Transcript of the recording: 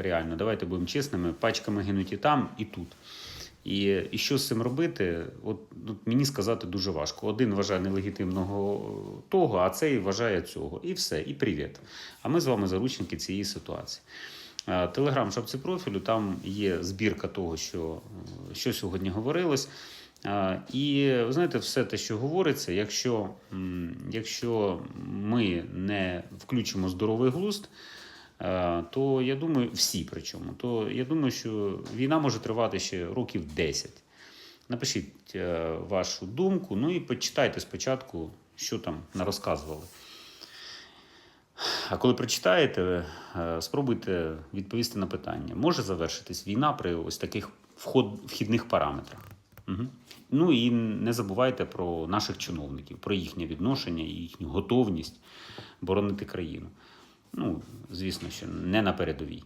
Реально, давайте будемо чесними, пачками гинуть і там, і тут. І, і що з цим робити? От, от мені сказати дуже важко. Один вважає нелегітимного того, а цей вважає цього. І все, і привіт. А ми з вами заручники цієї ситуації. Телеграм шапці профілю, там є збірка того, що, що сьогодні говорилось. І ви знаєте, все те, що говориться, якщо, якщо ми не включимо здоровий глузд, то я думаю, всі причому, то я думаю, що війна може тривати ще років 10. Напишіть е, вашу думку, ну і почитайте спочатку, що там нарозказували. А коли прочитаєте, е, спробуйте відповісти на питання: може завершитись війна при ось таких вход, вхідних параметрах? Угу. Ну і не забувайте про наших чиновників, про їхнє відношення і їхню готовність боронити країну. Ну, звісно, що не на передовій.